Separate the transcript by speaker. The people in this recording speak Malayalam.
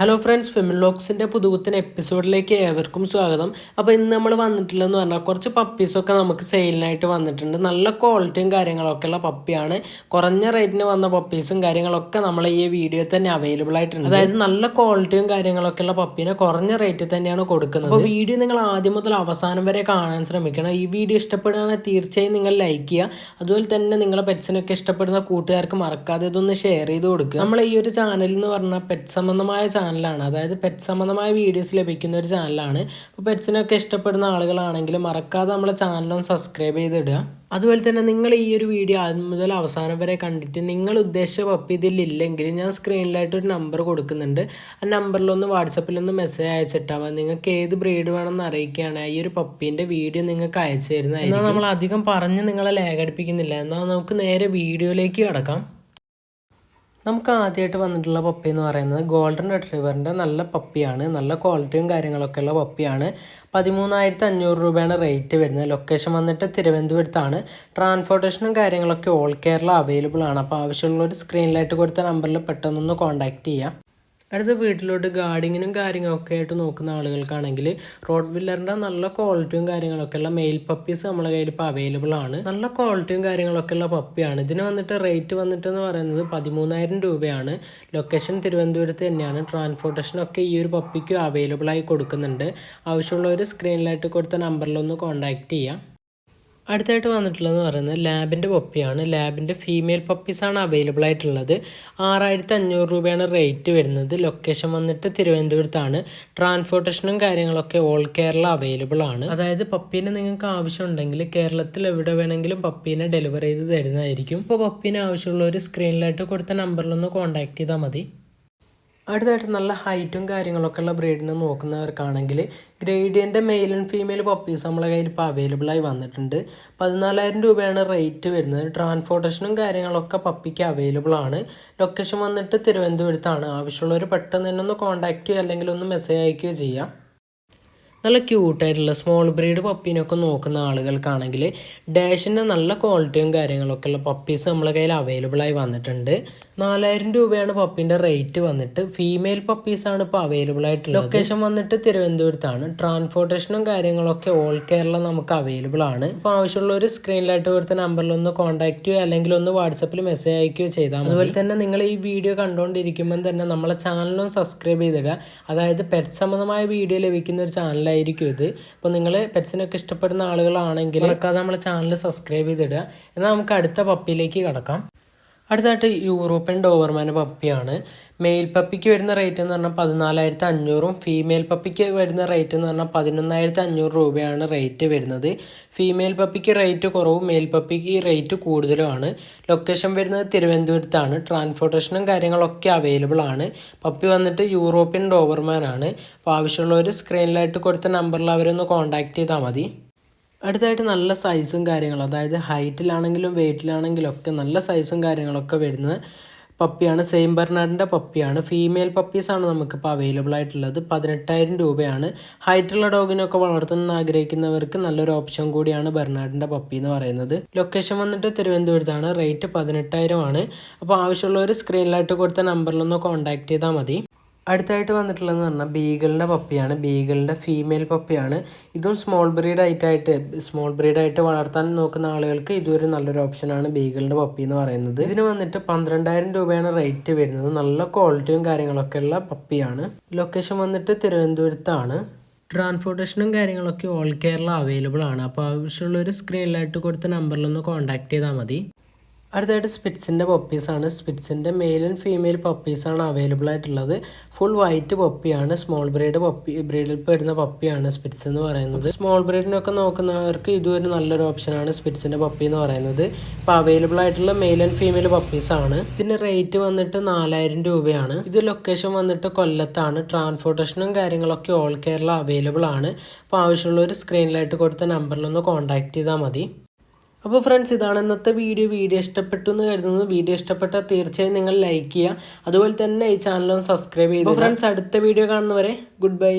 Speaker 1: ഹലോ ഫ്രണ്ട്സ് ഫെമിലോക്സിന്റെ പുതുപുത്തൻ എപ്പിസോഡിലേക്ക് ഏവർക്കും സ്വാഗതം. അപ്പോൾ ഇന്ന് നമ്മൾ വന്നിട്ടുള്ളതെന്ന് പറഞ്ഞാൽ കുറച്ച് പപ്പീസൊക്കെ നമുക്ക് സെയിലിനായിട്ട് വന്നിട്ടുണ്ട്. നല്ല ക്വാളിറ്റിയും കാര്യങ്ങളൊക്കെ ഉള്ള പപ്പിയാണ് കുറഞ്ഞ റേറ്റിന് വന്ന പപ്പീസും കാര്യങ്ങളൊക്കെ നമ്മൾ ഈ വീഡിയോ തന്നെ അവൈലബിൾ ആയിട്ടുണ്ട്. അതായത് നല്ല ക്വാളിറ്റിയും കാര്യങ്ങളൊക്കെ ഉള്ള പപ്പീനെ കുറഞ്ഞ റേറ്റിൽ തന്നെയാണ് കൊടുക്കുന്നത്. അപ്പോൾ വീഡിയോ നിങ്ങൾ ആദ്യം മുതൽ അവസാനം വരെ കാണാൻ ശ്രമിക്കണം. ഈ വീഡിയോ ഇഷ്ടപ്പെടുകയാണെങ്കിൽ തീർച്ചയായും നിങ്ങൾ ലൈക്ക് ചെയ്യുക. അതുപോലെ തന്നെ നിങ്ങളെ പെറ്റ്സിനൊക്കെ ഇഷ്ടപ്പെടുന്ന കൂട്ടുകാർക്ക് മറക്കാതെ ഇതൊന്ന് ഷെയർ ചെയ്ത് കൊടുക്കുക. നമ്മൾ ഈ ഒരു ചാനൽ എന്ന് പറഞ്ഞാൽ പെറ്റ് സംബന്ധമായ ചാനലാണ് അതായത് പെറ്റ് സംബന്ധമായ വീഡിയോസ് ലഭിക്കുന്ന ഒരു ചാനലാണ് അപ്പോൾ പെറ്റ്സിനൊക്കെ ഇഷ്ടപ്പെടുന്ന ആളുകളാണെങ്കിൽ മറക്കാതെ നമ്മളെ ചാനലൊന്ന് സബ്സ്ക്രൈബ് ചെയ്തിടുക. അതുപോലെ തന്നെ നിങ്ങൾ ഈ ഒരു വീഡിയോ ആദ്യം മുതൽ അവസാനം വരെ കണ്ടിട്ട് നിങ്ങൾ ഉദ്ദേശിച്ച പപ്പി ഇതിലില്ലെങ്കിൽ ഞാൻ സ്ക്രീനിലായിട്ട് ഒരു നമ്പർ കൊടുക്കുന്നുണ്ട്. ആ നമ്പറിലൊന്ന് വാട്സപ്പിലൊന്ന് മെസ്സേജ് അയച്ചിട്ടാൽ മതി. നിങ്ങൾക്ക് ഏത് ബ്രീഡ് വേണമെന്ന് അറിയിക്കുകയാണ്. ഈ ഒരു പപ്പീന്റെ വീഡിയോ നിങ്ങൾക്ക് അയച്ചു തരുന്നതായിരിക്കും. നമ്മൾ അധികം പറഞ്ഞ് നിങ്ങളെ ലേഖടിപ്പിക്കുന്നില്ല. എന്നാൽ നമുക്ക് നേരെ വീഡിയോയിലേക്ക് കിടക്കാം. നമുക്ക് ആദ്യമായിട്ട് വന്നിട്ടുള്ള പപ്പി എന്ന് പറയുന്നത് ഗോൾഡൻ റിട്രീവറിന്റെ നല്ല പപ്പിയാണ് നല്ല ക്വാളിറ്റിയും കാര്യങ്ങളൊക്കെ ഉള്ള പപ്പിയാണ് പതിമൂന്നായിരത്തി അഞ്ഞൂറ് രൂപയാണ് റേറ്റ് വരുന്നത്. ലൊക്കേഷൻ വന്നിട്ട് തിരുവനന്തപുരത്താണ്. ട്രാൻസ്പോർട്ടേഷനും കാര്യങ്ങളൊക്കെ ഓൾ കേരള അവൈലബിൾ ആണ്. അപ്പോൾ ആവശ്യമുള്ളവർ സ്ക്രീനിലായിട്ട് കൊടുത്ത നമ്പറിൽ പെട്ടെന്നൊന്ന് കോൺടാക്റ്റ് ചെയ്യാം. അടുത്ത വീട്ടിലോട്ട് ഗാർഡിങ്ങിനും കാര്യങ്ങളൊക്കെ ആയിട്ട് നോക്കുന്ന ആളുകൾക്കാണെങ്കിൽ റോഡ് വില്ലറിന്റെ നല്ല ക്വാളിറ്റിയും കാര്യങ്ങളൊക്കെ ഉള്ള മെയിൽ പപ്പീസ് നമ്മളെ കയ്യിൽ ഇപ്പോൾ അവൈലബിൾ ആണ്. നല്ല ക്വാളിറ്റിയും കാര്യങ്ങളൊക്കെ ഉള്ള പപ്പിയാണ് ഇതിന് വന്നിട്ട് റേറ്റ് വന്നിട്ട് എന്ന് പറയുന്നത് പതിമൂന്നായിരം രൂപയാണ്. ലൊക്കേഷൻ തിരുവനന്തപുരത്ത് തന്നെയാണ്. ട്രാൻസ്പോർട്ടേഷനൊക്കെ ഈ ഒരു പപ്പിക്ക് അവൈലബിൾ ആയി കൊടുക്കുന്നുണ്ട്. ആവശ്യമുള്ളവർ സ്ക്രീനിലായിട്ട് കൊടുത്ത നമ്പറിലൊന്ന് കോൺടാക്ട് ചെയ്യാം. അടുത്തായിട്ട് വന്നിട്ടുള്ളതെന്ന് പറയുന്നത് ലാബിന്റെ പപ്പിയാണ്. ലാബിന്റെ ഫീമെയിൽ പപ്പീസാണ് അവൈലബിൾ ആയിട്ടുള്ളത്. ആറായിരത്തി അഞ്ഞൂറ് രൂപയാണ് റേറ്റ് വരുന്നത്. ലൊക്കേഷൻ വന്നിട്ട് തിരുവനന്തപുരത്താണ്. ട്രാൻസ്പോർട്ടേഷനും കാര്യങ്ങളൊക്കെ ഓൾ കേരള അവൈലബിൾ ആണ്. അതായത് പപ്പീനെ നിങ്ങൾക്ക് ആവശ്യമുണ്ടെങ്കിൽ കേരളത്തിൽ എവിടെ വേണമെങ്കിലും പപ്പീനെ ഡെലിവറി ചെയ്ത് തരുന്നതായിരിക്കും. ഇപ്പോൾ പപ്പീനെ ആവശ്യമുള്ളവർ സ്ക്രീനിലായിട്ട് കൊടുത്ത നമ്പറിലൊന്ന് കോൺടാക്ട് ചെയ്താൽ മതി. അടുത്തായിട്ട് നല്ല ഹൈറ്റും കാര്യങ്ങളൊക്കെ ഉള്ള ബ്രീഡിനെ നോക്കുന്നവർക്കാണെങ്കിൽ ഗ്രേഡിയന്റെ മെയിൽ ആൻഡ് ഫീമെയിൽ പപ്പീസ് നമ്മളെ കയ്യിൽ ഇപ്പോൾ അവൈലബിൾ ആയി വന്നിട്ടുണ്ട്. പതിനാലായിരം രൂപയാണ് റേറ്റ് വരുന്നത്. ട്രാൻസ്പോർട്ടേഷനും കാര്യങ്ങളൊക്കെ പപ്പിക്ക് അവൈലബിൾ ആണ്. ലൊക്കേഷൻ വന്നിട്ട് തിരുവനന്തപുരത്താണ്. ആവശ്യമുള്ളവർ പെട്ടെന്ന് തന്നെ ഒന്ന് കോൺടാക്റ്റ് ചെയ്യുക അല്ലെങ്കിൽ ഒന്ന് മെസ്സേജ് അയക്കുകയോ ചെയ്യാം. നല്ല ക്യൂട്ടായിട്ടുള്ള സ്മോൾ ബ്രീഡ് പപ്പീനൊക്കെ നോക്കുന്ന ആളുകൾക്കാണെങ്കിൽ ഡാഷിന്റെ നല്ല ക്വാളിറ്റിയും കാര്യങ്ങളൊക്കെ ഉള്ള പപ്പീസ് നമ്മളെ കയ്യിൽ അവൈലബിൾ ആയി വന്നിട്ടുണ്ട്. നാലായിരം രൂപയാണ് പപ്പീന്റെ റേറ്റ് വന്നിട്ട്. ഫീമെയിൽ പപ്പീസാണ് ഇപ്പോൾ അവൈലബിൾ ആയിട്ടുള്ളത്. ലൊക്കേഷൻ വന്നിട്ട് തിരുവനന്തപുരത്താണ്. ട്രാൻസ്പോർട്ടേഷനും കാര്യങ്ങളൊക്കെ ഓൾ കേരള നമുക്ക് അവൈലബിൾ ആണ്. ഇപ്പോൾ ആവശ്യമുള്ള ഒരു സ്ക്രീനിലായിട്ട് കൊടുത്ത നമ്പറിൽ ഒന്ന് കോൺടാക്ട് ചെയ്യുക അല്ലെങ്കിൽ ഒന്ന് വാട്സപ്പിൽ മെസ്സേജ് അയക്കുകയോ ചെയ്താൽ അതുപോലെ തന്നെ നിങ്ങൾ ഈ വീഡിയോ കണ്ടുകൊണ്ടിരിക്കുമ്പോൾ തന്നെ നമ്മളെ ചാനലും സബ്സ്ക്രൈബ് ചെയ്തിടുക. അതായത് പെറ്റ് സംബന്ധമായ വീഡിയോ ലഭിക്കുന്ന ഒരു ചാനലായിരിക്കും ഇത്. അപ്പോൾ നിങ്ങൾ പെറ്റ്സിനൊക്കെ ഇഷ്ടപ്പെടുന്ന ആളുകളാണെങ്കിൽ മറക്കാതെ നമ്മളെ ചാനൽ സബ്സ്ക്രൈബ് ചെയ്തിടുക. എന്നാൽ നമുക്ക് അടുത്ത പപ്പിയിലേക്ക് കിടക്കാം. അടുത്തായിട്ട് യൂറോപ്യൻ ഡോവർമാൻ പപ്പിയാണ്. മെയിൽ പപ്പിക്ക് വരുന്ന റേറ്റ് എന്ന് പറഞ്ഞാൽ പതിനാലായിരത്തി അഞ്ഞൂറും ഫീമെയിൽ പപ്പിക്ക് വരുന്ന റേറ്റ് എന്ന് പറഞ്ഞാൽ പതിനൊന്നായിരത്തി അഞ്ഞൂറ് രൂപയാണ് റേറ്റ് വരുന്നത്. ഫീമെയിൽ പപ്പിക്ക് റേറ്റ് കുറവും മെയിൽ പപ്പിക്ക് റേറ്റ് കൂടുതലുമാണ്. ലൊക്കേഷൻ വരുന്നത് തിരുവനന്തപുരത്താണ്. ട്രാൻസ്പോർട്ടേഷനും കാര്യങ്ങളൊക്കെ അവൈലബിൾ ആണ്. പപ്പി വന്നിട്ട് യൂറോപ്യൻ ഡോവർമാനാണ്. അപ്പോൾ ആവശ്യമുള്ളവർ സ്ക്രീനിലായിട്ട് കൊടുത്ത നമ്പറിൽ അവരൊന്ന് കോൺടാക്ട് ചെയ്താൽ മതി. അടുത്തായിട്ട് നല്ല സൈസും കാര്യങ്ങളും അതായത് ഹൈറ്റിലാണെങ്കിലും വെയിറ്റിലാണെങ്കിലും ഒക്കെ നല്ല സൈസും കാര്യങ്ങളൊക്കെ വരുന്നത് പപ്പിയാണ്. സെയിം ബെർണാഡിന്റെ പപ്പിയാണ്. ഫീമെയിൽ പപ്പീസാണ് നമുക്കിപ്പോൾ അവൈലബിൾ ആയിട്ടുള്ളത്. പതിനെട്ടായിരം രൂപയാണ്. ഹൈറ്റുള്ള ഡോഗിനൊക്കെ വളർത്തുന്ന ആഗ്രഹിക്കുന്നവർക്ക് നല്ലൊരു ഓപ്ഷൻ കൂടിയാണ് ബെർണാഡിന്റെ പപ്പി എന്ന് പറയുന്നത്. ലൊക്കേഷൻ വന്നിട്ട് തിരുവനന്തപുരത്താണ്. റേറ്റ് പതിനെട്ടായിരമാണ്. അപ്പോൾ ആവശ്യമുള്ളവർ സ്ക്രീനിലായിട്ട് കൊടുത്ത നമ്പറിലൊന്ന് കോൺടാക്ട് ചെയ്താൽ മതി. അടുത്തായിട്ട് വന്നിട്ടുള്ളതെന്ന് പറഞ്ഞാൽ ബീഗലിന്റെ പപ്പിയാണ്. ബീഗലിന്റെ ഫീമെയിൽ പപ്പിയാണ്. ഇതും സ്മോൾ ബ്രീഡ് ആയിട്ടായിട്ട് സ്മോൾ ബ്രീഡായിട്ട് വളർത്താൻ നോക്കുന്ന ആളുകൾക്ക് ഇതൊരു നല്ലൊരു ഓപ്ഷനാണ് ബീഗലിന്റെ പപ്പി എന്ന് പറയുന്നത്. ഇതിന് വന്നിട്ട് പന്ത്രണ്ടായിരം രൂപയാണ് റേറ്റ് വരുന്നത്. നല്ല ക്വാളിറ്റിയും കാര്യങ്ങളൊക്കെ ഉള്ള പപ്പിയാണ്. ലൊക്കേഷൻ വന്നിട്ട് തിരുവനന്തപുരത്താണ്. ട്രാൻസ്പോർട്ടേഷനും കാര്യങ്ങളൊക്കെ ഓൾ കേരള അവൈലബിൾ ആണ്. അപ്പോൾ ആവശ്യമുള്ള ഒരു സ്ക്രീനിലായിട്ട് കൊടുത്ത നമ്പറിലൊന്ന് കോൺടാക്ട് ചെയ്താൽ മതി. അടുത്തായിട്ട് സ്പിറ്റ്സിന്റെ പപ്പീസാണ് സ്പിറ്റ്സിന്റെ മെയിൽ ആൻഡ് ഫീമെയിൽ പപ്പീസാണ് അവൈലബിൾ ആയിട്ടുള്ളത്. ഫുൾ വൈറ്റ് പപ്പിയാണ് സ്മോൾ ബ്രീഡ് പപ്പി ബ്രീഡിൽ പെടുന്ന പപ്പിയാണ് സ്പിറ്റ്സ് എന്ന് പറയുന്നത്. സ്മോൾ ബ്രീഡിനൊക്കെ നോക്കുന്നവർക്ക് ഇതൊരു നല്ലൊരു ഓപ്ഷനാണ് സ്പിറ്റ്സിന്റെ പപ്പി എന്ന് പറയുന്നത്. ഇപ്പോൾ അവൈലബിൾ ആയിട്ടുള്ള മെയിൽ ആൻഡ് ഫീമെയിൽ പപ്പീസാണ് ഇതിന്റെ റേറ്റ് വന്നിട്ട് നാലായിരം രൂപയാണ്. ഇത് ലൊക്കേഷൻ വന്നിട്ട് കൊല്ലത്താണ്. ട്രാൻസ്പോർട്ടേഷനും കാര്യങ്ങളൊക്കെ ഓൾ കേരള അവൈലബിൾ ആണ്. അപ്പോൾ ആവശ്യമുള്ളവർ സ്ക്രീനിലായിട്ട് കൊടുത്ത നമ്പറിലൊന്ന് കോൺടാക്ട് ചെയ്താൽ മതി. അപ്പോൾ ഫ്രണ്ട്സ് ഇതാണ് ഇന്നത്തെ വീഡിയോ വീഡിയോ ഇഷ്ടപ്പെട്ടു എന്ന് കരുതുന്നത് വീഡിയോ ഇഷ്ടപ്പെട്ടാൽ തീർച്ചയായും നിങ്ങൾ ലൈക്ക് ചെയ്യുക. അതുപോലെ തന്നെ ഈ ചാനൽ സബ്സ്ക്രൈബ് ചെയ്യുക ഫ്രണ്ട്സ് അടുത്ത വീഡിയോ കാണുന്നവരെ ഗുഡ് ബൈ